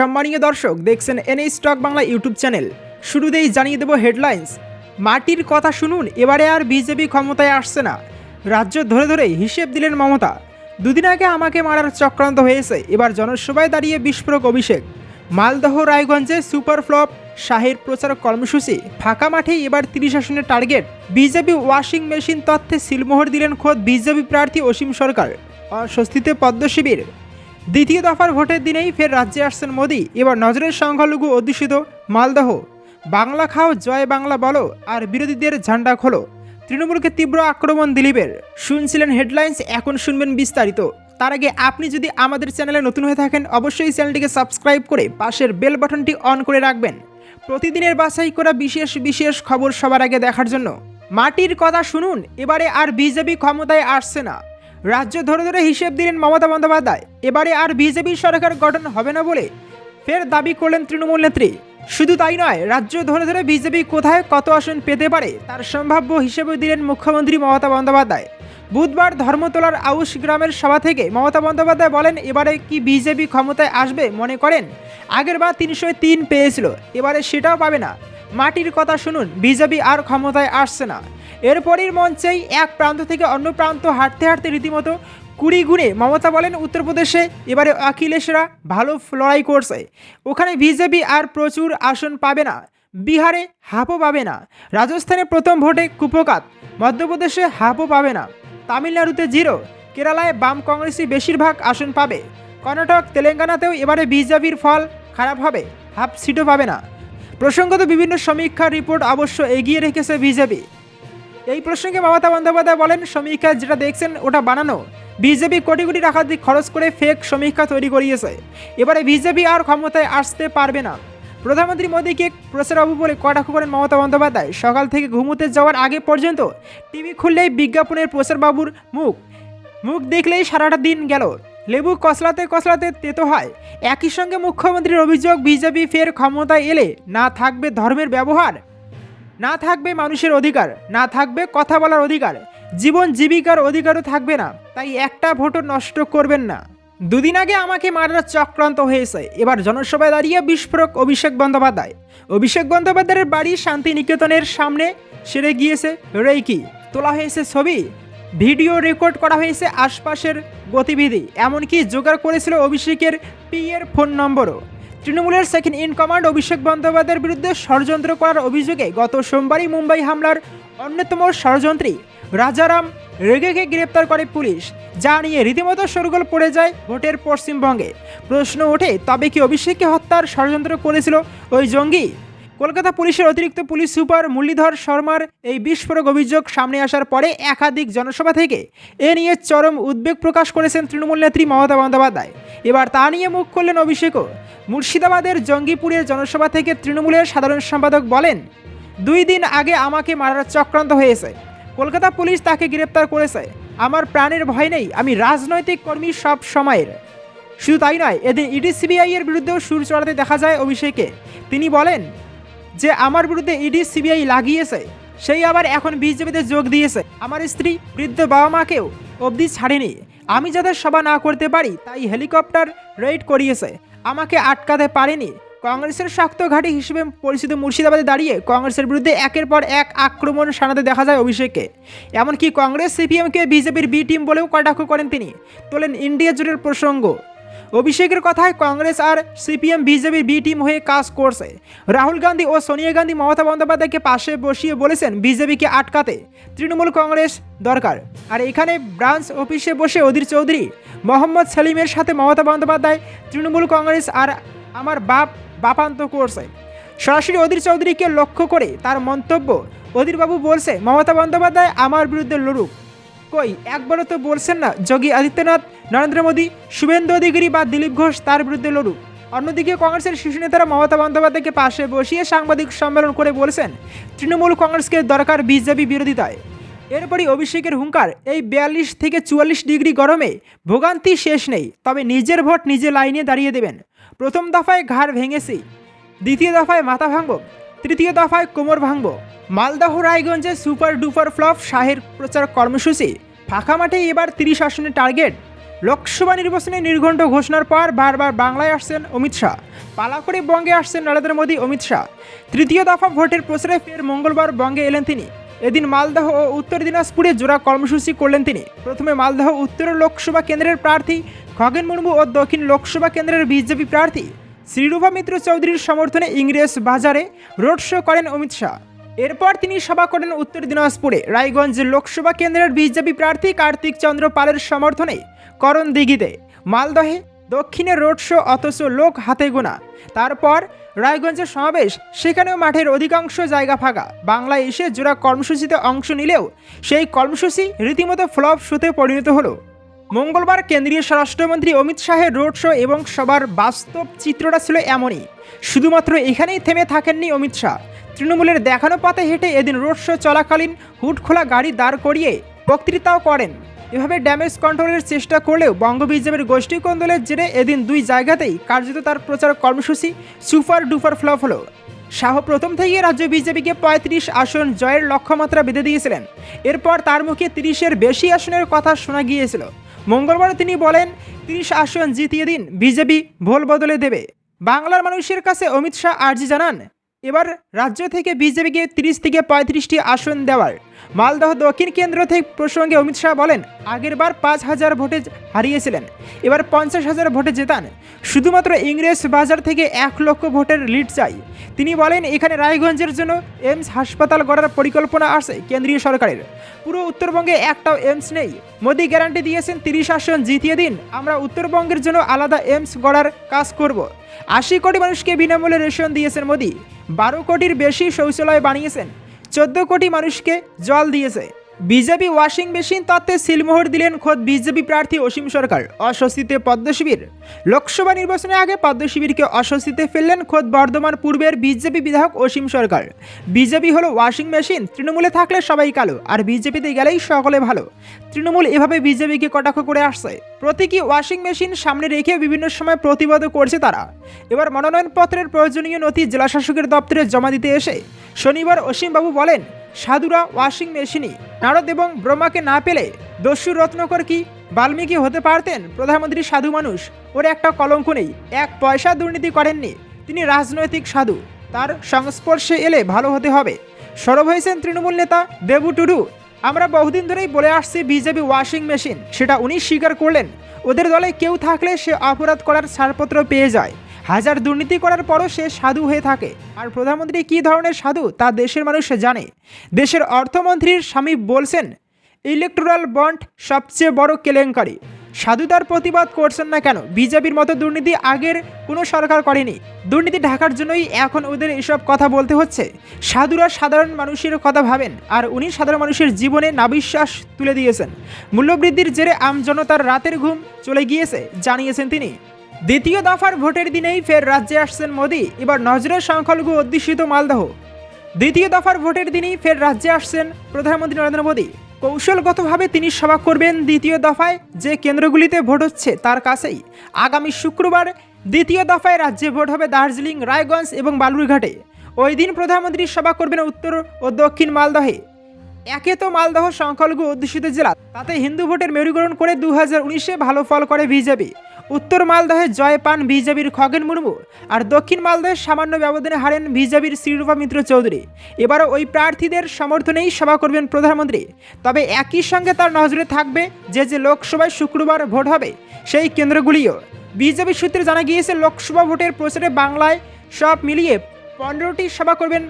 সম্মানীয় দর্শক, দেখছেন N A stock Bangla YouTube channel. শুরুতেই জানিয়ে দেব হেডলাইন্স। মাটির কথা শুনুন, এবারে আর বিজেপি ক্ষমতায় আসছে না। রাজ্য ধরে ধরে হিসেব দিলেন মমতা। দুদিন আগে আমাকে মারার চক্রান্ত হয়েছে, এবার জনসভায় দাঁড়িয়ে বিস্ফোরক অভিষেক। মালদহ, রায়গঞ্জে সুপার ফ্লপ, শাহের প্রচার কর্মসূচি। ফাঁকা মাঠে এবার তিরিশ আসনের টার্গেট। বিজেপি ওয়াশিং মেশিন তথ্যে সিলমোহর দিলেন খোদ বিজেপি প্রার্থী অসীম সরকার। অস্বস্তিতে পদ্ম শিবির দ্বিতীয় দফার ভোটের দিনেই ফের রাজ্যে আসছেন মোদী। এবার নজরের সংখ্যালঘু অধ্যুষিত মালদহ। বাংলা খাও, জয় বাংলা বলো, আর বিরোধীদের ঝান্ডা খোলো। তৃণমূলকে তীব্র আক্রমণ দিলীপের। শুনছিলেন হেডলাইন্স, এখন শুনবেন বিস্তারিত। তার আগে আপনি যদি আমাদের চ্যানেলে নতুন হয়ে থাকেন, অবশ্যই চ্যানেলটিকে সাবস্ক্রাইব করে পাশের বেল বাটনটি অন করে রাখবেন। প্রতিদিনের বাছাই করা বিশেষ বিশেষ খবর সবার আগে দেখার জন্য। মাটির কথা শুনুন, এবারে আর বিজেপি ক্ষমতায় আসছে না। রাজ্য ধরে ধরে হিসেব দিলেন মমতা বন্দ্যোপাধ্যায়। এবারে আর বিজেপি সরকার গঠন হবে না বলে ফের দাবি করলেন তৃণমূল নেত্রী। শুধু তাই নয়, রাজ্য ধরে ধরে বিজেপি কোথায় কত আসন পেতে পারে তার সম্ভাব্য হিসেবে দিলেন মুখ্যমন্ত্রী মমতা বন্দ্যোপাধ্যায়। বুধবার ধর্মতলার আউশ গ্রামের সভা থেকে মমতা বন্দ্যোপাধ্যায় বলেন, এবারে কি বিজেপি ক্ষমতায় আসবে মনে করেন? আগেরবার তিনশো তিন পেয়েছিল, এবারে সেটাও পাবে না। মাটির কথা শুনুন, বিজেপি আর ক্ষমতায় আসছে না। এরপরের মঞ্চেই এক প্রান্ত থেকে অন্য প্রান্ত হাঁটতে হাঁটতে রীতিমতো কুড়ি গুণে মমতা বলেন উত্তরপ্রদেশে, এবারে অখিলেশরা ভালো লড়াই করছে। ওখানে বিজেপি আর প্রচুর আসন পাবে না। বিহারে হাফও পাবে না। রাজস্থানে প্রথম ভোটে কুপকাত। মধ্যপ্রদেশে হাফও পাবে না। তামিলনাড়ুতে জিরো। কেরালায় বাম কংগ্রেসই বেশিরভাগ আসন পাবে। কর্ণাটক, তেলেঙ্গানাতেও এবারে বিজেপির ফল খারাপ হবে। হাফ সিটও পাবে না। প্রসঙ্গত বিভিন্ন সমীক্ষার রিপোর্ট অবশ্য এগিয়ে রেখেছে বিজেপি। এই প্রসঙ্গে মমতা বন্দ্যোপাধ্যায় বলেন, সমীক্ষা যেটা দেখছেন ওটা বানানো। বিজেপি কোটি কোটি টাকা খরচ করে ফেক সমীক্ষা তৈরি করিয়েছে। এবারে বিজেপি আর ক্ষমতায় আসতে পারবে না। প্রধানমন্ত্রী মোদীকে প্রচারবাবু বলে কটাক্ষ করেন মমতা বন্দ্যোপাধ্যায়। সকাল থেকে ঘুমোতে যাওয়ার আগে পর্যন্ত টিভি খুললেই বিজ্ঞাপনের প্রচারবাবুর মুখ। মুখ দেখলেই সারাটা দিন গেল। লেবু কসলাতে কসলাতে তেতো হয়। একই সঙ্গে মুখ্যমন্ত্রীর অভিযোগ, বিজেপি ফের ক্ষমতায় এলে না থাকবে ধর্মের ব্যবহার। না থাকবে মানুষের অধিকার, না থাকবে কথা বলার অধিকার। জীবন জীবিকার অধিকারও থাকবে না, তাই একটা ভোটও নষ্ট করবেন না। দুদিন আগে আমাকে মারার চক্রান্ত হয়েছে, এবার জনসভায় দাঁড়িয়ে বিস্ফোরক অভিষেক বন্দ্যোপাধ্যায়। অভিষেক বন্দ্যোপাধ্যায়ের বাড়ি শান্তিনিকেতনের সামনে সেরে গিয়েছে রেইকি, তোলা হয়েছে ছবি। ভিডিও রেকর্ড করা হয়েছে আশপাশের গতিবিধি, এমনকি জোগাড় করেছিল অভিষেকের পিএর ফোন নম্বরও। তৃণমূলের সেকেন্ড ইন কমান্ড অভিষেক বন্দ্যোপাধ্যায়ের বিরুদ্ধে ষড়যন্ত্র করার অভিযোগে গত সোমবারই মুম্বাই হামলার অন্যতম ষড়যন্ত্রী রাজারাম রেগেকে গ্রেপ্তার করে পুলিশ, যা নিয়ে রীতিমতো সরগোল পড়ে যায় ভোটের পশ্চিমবঙ্গে। প্রশ্ন ওঠে, তবে কি অভিষেককে হত্যার ষড়যন্ত্র করেছিল ওই জঙ্গি? কলকাতা পুলিশের অতিরিক্ত পুলিশ সুপার মুরলীধর শর্মার এই বিস্ফোরক অভিযোগ সামনে আসার পরে একাধিক জনসভা থেকে এ নিয়ে চরম উদ্বেগ প্রকাশ করেছেন তৃণমূল নেত্রী মমতা বন্দ্যোপাধ্যায়। এবার তা নিয়ে মুখ খুললেন অভিষেকও। মুর্শিদাবাদের জঙ্গিপুরের জনসভা থেকে তৃণমূলের সাধারণ সম্পাদক বলেন, দুই দিন আগে আমাকে মারার চক্রান্ত হয়েছে। কলকাতা পুলিশ তাকে গ্রেপ্তার করেছে। আমার প্রাণের ভয় নেই। আমি রাজনৈতিক কর্মী সব সময়ের। শুধু তাই নয়, এদিন ইডি সিবিআই এর বিরুদ্ধেও সুর চড়াতে দেখা যায় অভিষেকে। তিনি বলেন যে, আমার বিরুদ্ধে ইডি সিবিআই লাগিয়েছে। সেই আবার এখন বিজেপিতে যোগ দিয়েছে। আমার স্ত্রী, বৃদ্ধ বাবা মাকেও অবধি ছাড়েনি। আমি যাদের সভা না করতে পারি, তাই হেলিকপ্টার রেড করিয়েছে। আমাকে আটকাতে পারেনি। কংগ্রেসের শক্ত ঘাঁটি হিসেবে পরিচিত মুর্শিদাবাদে দাঁড়িয়ে কংগ্রেসের বিরুদ্ধে একের পর এক আক্রমণ সানাতে দেখা যায় অভিষেকে এমনকি কংগ্রেস, সিপিএমকে, বিজেপির বি টিম বলেও কটাক্ষ করেন তিনি। তোলেন ইন্ডিয়া জোটের প্রসঙ্গ। অভিষেকের কথায় কংগ্রেস আর সিপিএম বিজেপির বি টিম হয়ে কাজ করছে। রাহুল গান্ধী ও সোনিয়া গান্ধী, মমতা বন্দ্যোপাধ্যায়কে পাশে বসিয়ে বলেছেন বিজেপিকে আটকাতে। তৃণমূল কংগ্রেস দরকার। আর এখানে ব্রাঞ্চ অফিসে বসে অধীর চৌধুরী, মোহাম্মদ সেলিমের সাথে মমতা বন্দ্যোপাধ্যায়, তৃণমূল কংগ্রেস আর আমার বাপ বাপান্ত করছে। সরাসরি অধীর চৌধুরীকে লক্ষ্য করে তার মন্তব্য, অধীরবাবু বলছে, মমতা বন্দ্যোপাধ্যায় আমার বিরুদ্ধে লড়ুক। কই, একবারও তো বলছেন না যোগী আদিত্যনাথ নরেন্দ্র মোদী, শুভেন্দু অধিকারী বা দিলীপ ঘোষ তার বিরুদ্ধে লড়ুক। অন্যদিকে কংগ্রেসের শীর্ষ নেতারা মমতা বন্দ্যোপাধ্যায়কে পাশে বসিয়ে সাংবাদিক সম্মেলন করে বলেছেন, তৃণমূল কংগ্রেসকে দরকার বিজেপি বিরোধিতায়। এরপরই অভিষেকের হুঙ্কার, এই বিয়াল্লিশ থেকে চুয়াল্লিশ ডিগ্রি গরমে ভোগান্তি শেষ নেই, তবে নিজের ভোট নিজে লাইনে দাঁড়িয়ে দেবেন। প্রথম দফায় ঘাড় ভেঙেছি। দ্বিতীয় দফায় মাথা ভাঙব তৃতীয় দফায় কোমর ভাঙব মালদহ রায়গঞ্জে সুপার ডুপার ফ্লপ শাহের প্রচার কর্মসূচি। ফাঁকা মাঠে এবার তিরিশ আসনের টার্গেট। লোকসভা নির্বাচনে নির্ঘণ্ট ঘোষণার পর বারবার বাংলায় আসছেন অমিত শাহ। পালা করে বঙ্গে আসছেন নরেন্দ্র মোদী, অমিত শাহ। তৃতীয় দফা ভোটের প্রচারে ফের মঙ্গলবার বঙ্গে এলেন তিনি। এদিন মালদহ ও উত্তর দিনাজপুরে জোড়া কর্মসূচি করলেন তিনি। প্রথমে মালদহ উত্তর লোকসভা কেন্দ্রের প্রার্থী খগেন মুর্মু ও দক্ষিণ লোকসভা কেন্দ্রের বিজেপি প্রার্থী শ্রীরূপা মিত্র চৌধুরীর সমর্থনে ইংরেজ বাজারে রোড শো করেন অমিত শাহ। এরপর তিনি সভা করেন উত্তর দিনাজপুরে। রায়গঞ্জ লোকসভা কেন্দ্রের বিজেপি প্রার্থী কার্তিক চন্দ্র পালের সমর্থনে করণ দিঘিতে। মালদহে দক্ষিণে রোড শো অথচ লোক হাতে গোনা। তারপর রায়গঞ্জের সমাবেশ, সেখানেও মাঠের অধিকাংশ জায়গা ফাঁকা। বাংলায় এসে জোড়া কর্মসূচিতে অংশ নিলেও সেই কর্মসূচি রীতিমতো ফ্লপ শোতে পরিণত হলো। মঙ্গলবার কেন্দ্রীয় স্বরাষ্ট্রমন্ত্রী অমিত শাহের রোড শো এবং সবার বাস্তব চিত্রটা ছিল এমনই। শুধুমাত্র এখানেই থেমে থাকেননি অমিত শাহ। তৃণমূলের দেখানো পথে হেঁটে এদিন রোড শো চলাকালীন হুট খোলা গাড়ি দাঁড় করিয়ে বক্তৃতাও করেন। এভাবে ড্যামেজ কন্ট্রোলের চেষ্টা করলেও বঙ্গ বিজেপির গোষ্ঠী কোন্দলের জেরে এদিন দুই জায়গাতেই কার্যত তার প্রচার কর্মসূচি সুপার ডুপার ফ্লপ হলো। শাহ প্রথম থেকে রাজ্য বিজেপিকে পঁয়ত্রিশ আসন জয়ের লক্ষ্যমাত্রা বেঁধে দিয়েছিলেন। এরপর তার মুখে তিরিশের বেশি আসনের কথা শোনা গিয়েছিল। মঙ্গলবার তিনি বলেন, তিরিশ আসন জিতিয়ে দিন, বিজেপি ভোল বদলে দেবে। বাংলার মানুষের কাছে অমিত শাহ আর্জি জানান এবার রাজ্য থেকে বিজেপিকে তিরিশ থেকে পঁয়ত্রিশটি আসন দেওয়ার। মালদহ দক্ষিণ কেন্দ্র থেকে প্রসঙ্গে অমিত শাহ বলেন আগেরবার পাঁচ হাজার ভোটে হারিয়েছিলেন, এবার পঞ্চাশ হাজার ভোটে জেতান। শুধুমাত্র ইংরেজ বাজার থেকে এক লক্ষ ভোটের লিড চাই। তিনি বলেন, এখানে রায়গঞ্জের জন্য এমস হাসপাতাল গড়ার পরিকল্পনা আছে কেন্দ্রীয় সরকারের। পুরো উত্তরবঙ্গে একটাও এমস নেই। মোদী গ্যারান্টি দিয়েছেন তিরিশ আসন জিতিয়ে দিন, আমরা উত্তরবঙ্গের জন্য আলাদা এমস গড়ার কাজ করব। আশি কোটি মানুষকে বিনামূল্যে রেশন দিয়েছেন মোদী। বারো কোটির বেশি শৌচালয় বানিয়েছেন। চোদ্দ কোটি মানুষকে জল দিয়েছে। বিজেপি ওয়াশিং মেশিন তত্ত্বে সিলমোহর দিলেন খোদ বিজেপি প্রার্থী অসীম সরকার। অস্বস্তিতে পদ্মশিবির লোকসভা নির্বাচনের আগে পদ্মশিবিরকে অস্বস্তিতে ফেললেন খোদ বর্ধমান পূর্বের বিজেপি বিধায়ক অসীম সরকার। বিজেপি হলো ওয়াশিং মেশিন, তৃণমূলে থাকলে সবাই কালো, আর বিজেপিতে গেলেই সকলে ভালো। তৃণমূল এভাবে বিজেপিকে কটাক্ষ করে আসছে। প্রতীকী ওয়াশিং মেশিন সামনে রেখে বিভিন্ন সময় প্রতিবাদও করছে তারা। এবার মনোনয়নপত্রের প্রয়োজনীয় নথি জেলাশাসকের দপ্তরে জমা দিতে এসে শনিবার অসীমবাবু বলেন, সাধুরা ওয়াশিং মেশিনই। নারদ এবং ব্রহ্মাকে না পেলে দস্যু রত্নকর কি বাল্মীকি হতে পারতেন? প্রধানমন্ত্রী সাধু মানুষ, ওর একটা কলঙ্ক নেই। এক পয়সা দুর্নীতি করেননি। তিনি রাজনৈতিক সাধু। তার সংস্পর্শে এলে ভালো হতে হবে। সরব হয়েছেন তৃণমূল নেতা দেবু টুডু। আমরা বহুদিন ধরেই বলে আসছি বিজেপি ওয়াশিং মেশিন। সেটা উনি স্বীকার করলেন। ওদের দলে কেউ থাকলে সে অপরাধ করার ছাড়পত্র পেয়ে যায়। হাজার দুর্নীতি করার পরও সে সাধু হয়ে থাকে। আর প্রধানমন্ত্রী কী ধরনের সাধু তা দেশের মানুষ জানে। দেশের অর্থমন্ত্রীর স্বামী বলছেন, ইলেকট্রাল বন্ড সবচেয়ে বড় কেলেঙ্কারি। সাধু তার প্রতিবাদ করছেন না কেন? বিজেপির মতো দুর্নীতি আগের কোনো সরকার করেনি। দুর্নীতি ঢাকার জন্যই এখন ওদের এসব কথা বলতে হচ্ছে। সাধুরা সাধারণ মানুষের কথা ভাবেন, আর উনি সাধারণ মানুষের জীবনে নাবিশ্বাস তুলে দিয়েছেন। মূল্যবৃদ্ধির জেরে আমজনতার রাতের ঘুম চলে গিয়েছে, জানিয়েছেন তিনি। দ্বিতীয় দফার ভোটের দিনেই ফের রাজ্যে আসছেন মোদী। এবার নজরের সংখ্যালঘু অধ্যুষিত মালদহ। দ্বিতীয় দফার ভোটের দিনেই ফের রাজ্যে আসছেন প্রধানমন্ত্রী নরেন্দ্র মোদী। কৌশলগতভাবে তিনি সভা করবেন দ্বিতীয় দফায়, যে কেন্দ্রগুলিতে ভোট হচ্ছে তার কাছেই। আগামী শুক্রবার দ্বিতীয় দফায় রাজ্যে ভোট হবে দার্জিলিং, রায়গঞ্জ এবং বালুরঘাটে। ওই দিন প্রধানমন্ত্রী সভা করবেন উত্তর ও দক্ষিণ মালদহে। একে তো মালদহ সংখ্যালঘু অধ্যুষিত জেলা, তাতে হিন্দু ভোটের মেরুকরণ করে দু হাজার ভালো ফল করে বিজেপি। উত্তর মালদহে জয় পান বিজেপির খগেন মুর্মু আর দক্ষিণ মালদহে সামান্য ব্যবধানে হারেন বিজেপির শ্রীরূপা মিত্র চৌধুরী। এবারও ওই প্রার্থীদের সমর্থনেই সভা করবেন প্রধানমন্ত্রী। তবে একই সঙ্গে তার নজরে থাকবে যে যে লোকসভায় শুক্রবার ভোট হবে, সেই কেন্দ্রগুলিও। বিজেপি সূত্রে জানা গিয়েছে, লোকসভা ভোটের প্রচারে বাংলায় সব মিলিয়ে পনেরোটি সভা করবেন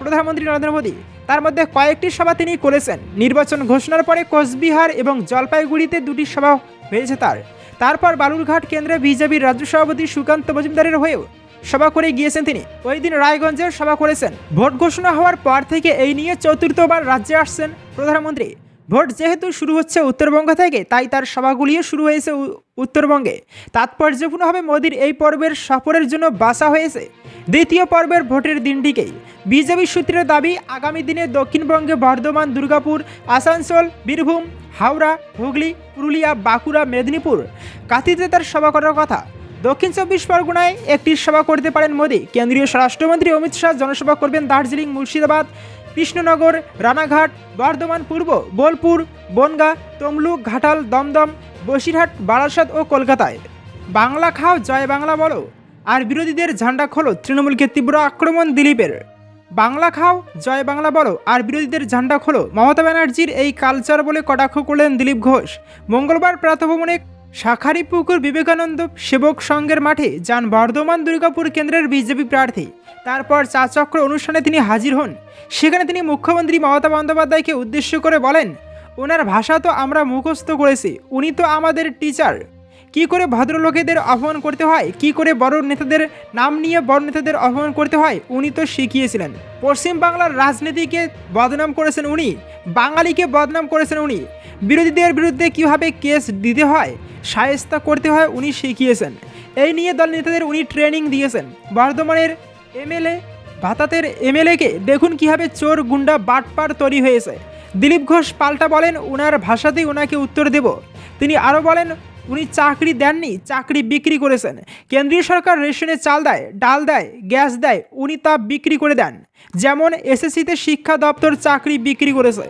প্রধানমন্ত্রী নরেন্দ্র মোদী। তার মধ্যে কয়েকটি সভা তিনি করেছেন। নির্বাচন ঘোষণার পরে কোচবিহার এবং জলপাইগুড়িতে দুটি সভা হয়েছে তার। তারপর বালুরঘাট কেন্দ্রে বিজেপির রাজ্য সভাপতি সুকান্ত মজুমদারের হয়েও সভা করে গিয়েছেন তিনি। ওই দিন রায়গঞ্জের সভা করেছেন। ভোট ঘোষণা হওয়ার পর থেকে এই নিয়ে চতুর্থবার রাজ্যে আসছেন প্রধানমন্ত্রী। ভোট যেহেতু শুরু হচ্ছে উত্তরবঙ্গ থেকে, তাই তার সভাগুলিও শুরু হয়েছে উত্তরবঙ্গে। তাৎপর্যপূর্ণভাবে মোদীর এই পর্বের সফরের জন্য বাসা হয়েছে। দ্বিতীয় পর্বের ভোটের দিনটিকেই বিজেপি সূত্রের দাবি আগামী দিনে দক্ষিণবঙ্গে বর্ধমান, দুর্গাপুর, আসানসোল, বীরভূম, হাওড়া, হুগলি, পুরুলিয়া, বাঁকুড়া, মেদিনীপুর কাঁথিতে তার সভা করার কথা। দক্ষিণ চব্বিশ পরগনায় একটি সভা করতে পারেন মোদী। কেন্দ্রীয় স্বরাষ্ট্রমন্ত্রী অমিত শাহ জনসভা করবেন দার্জিলিং, মুর্শিদাবাদ, কৃষ্ণনগর, রানাঘাট, বর্ধমান পূর্ব, বোলপুর, বনগা, তমলুক, ঘাটাল, দমদম, বসিরহাট, বারাসাত ও কলকাতায়। বাংলা খাও, জয় বাংলা বলো। আর বিরোধীদের ঝান্ডা খোলো তৃণমূলকে তীব্র আক্রমণ দিলীপের। বাংলা খাও, জয় বাংলা বলো, আর বিরোধীদের ঝান্ডা খোলো। মমতা ব্যানার্জির এই কালচার বলে কটাক্ষ করলেন দিলীপ ঘোষ। মঙ্গলবার প্রাতভবনে শাখারিপুকুর বিবেকানন্দ সেবক সংঘের মাঠে যান বর্ধমান দুর্গাপুর কেন্দ্রের বিজেপি প্রার্থী। তারপর চা চক্র অনুষ্ঠানে তিনি হাজির হন। সেখানে তিনি মুখ্যমন্ত্রী মমতা বন্দ্যোপাধ্যায়কে উদ্দেশ্য করে বলেন, ওনার ভাষা তো আমরা মুখস্থ করেছি, উনি তো আমাদের টিচার কি করে ভদ্রলোকেদের অপমান করতে হয়? কি করে বড় নেতাদের নাম নিয়ে বড় নেতাদের অপমান করতে হয়? উনি তো শিখিয়েছিলেন। পশ্চিম বাংলার রাজনীতিকে বদনাম করেছেন উনি। বাঙালিকে বদনাম করেছেন উনি। বিরোধীদের বিরুদ্ধে কীভাবে কেস দিতে হয়? সায়স্তা করতে হয় উনি শিখিয়েছেন। এই নিয়ে দল নেতাদের উনি ট্রেনিং দিয়েছেন। বর্ধমানের এমএলএ, ভাতাতের এমএলএকে দেখুন কীভাবে চোর গুন্ডা বাটপার তৈরি হয়েছে। দিলীপ ঘোষ পাল্টা বলেন ওনার ভাষাতেই ওনাকে উত্তর দেব। তিনি আরও বলেন উনি চাকরি দেননি, চাকরি বিক্রি করেছেন। কেন্দ্রীয় সরকার রেশনে চাল দেয়, ডাল দেয়, গ্যাস দেয়, উনি তা বিক্রি করে দেন। যেমন এসএসসিতে শিক্ষা দপ্তর চাকরি বিক্রি করেছে।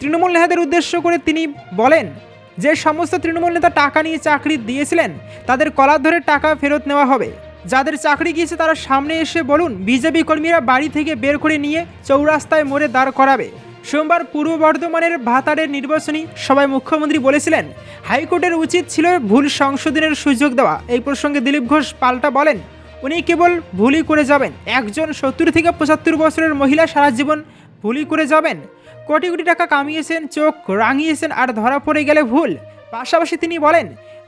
তৃণমূল নেতাদের উদ্দেশ্য করে তিনি বলেন যে, সমস্ত তৃণমূল নেতা টাকা নিয়ে চাকরি দিয়েছিলেন, তাদের কলার ধরে টাকা ফেরত নেওয়া হবে। যাদের চাকরি গিয়েছে তারা সামনে এসে বলুন, বিজেপি কর্মীরা বাড়ি থেকে বের করে নিয়ে চৌরাস্তায় মোড়ে দাঁড় করাবে। সোমবার পূর্ব বর্ধমানের ভাতারের নির্বাচনী সভায় মুখ্যমন্ত্রী বলেছিলেন, হাইকোর্টের উচিত ছিল ভুল সংশোধনের সুযোগ দেওয়া। এই প্রসঙ্গে দিলীপ ঘোষ পাল্টা বলেন, উনি কেবল ভুলই করে যাবেন। একজন সত্তর থেকে পঁচাত্তর বছরের মহিলা সারা জীবন ভুলই করে যাবেন। কোটি কোটি টাকা কামিয়েছেন, চোখ রাঙিয়েছেন আর ধরা পড়ে গেলে ভুল। পাশাপাশি তিনি বলেন,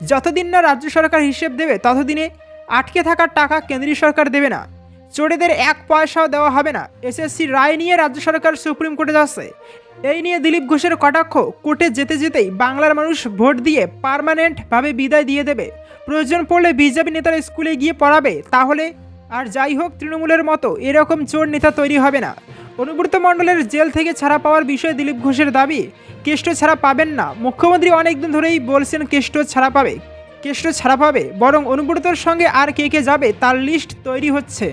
যতদিন না রাজ্য সরকার হিসেব দেবে, ততদিনে আটকে থাকার টাকা কেন্দ্রীয় সরকার দেবে না। চোরেদের এক পয়সাও দেওয়া হবে না। এসএসসি রায় নিয়ে রাজ্য সরকার সুপ্রিম কোর্টে যাচ্ছে। এই নিয়ে দিলীপ ঘোষের কটাক্ষ, কোর্টে যেতে যেতেই বাংলার মানুষ ভোট দিয়ে পার্মানেন্টভাবে বিদায় দিয়ে দেবে। প্রয়োজন পড়লে বিজেপি নেতারা স্কুলে গিয়ে পড়াবে, তাহলে আর যাই হোক, তৃণমূলের মতো এরকম চোর নেতা তৈরি হবে না। অনুব্রত মণ্ডলের জেল থেকে ছাড়া পাওয়ার বিষয়ে দিলীপ ঘোষের দাবি, কেষ্ট ছাড়া পাবেন না। মুখ্যমন্ত্রী অনেকদিন ধরেই বলছেন কেষ্ট ছাড়া পাবে, কেষ্ট ছাড়া পাবে, বরং অনুব্রতর সঙ্গে আর কে কে যাবে তার লিস্ট তৈরি হচ্ছে।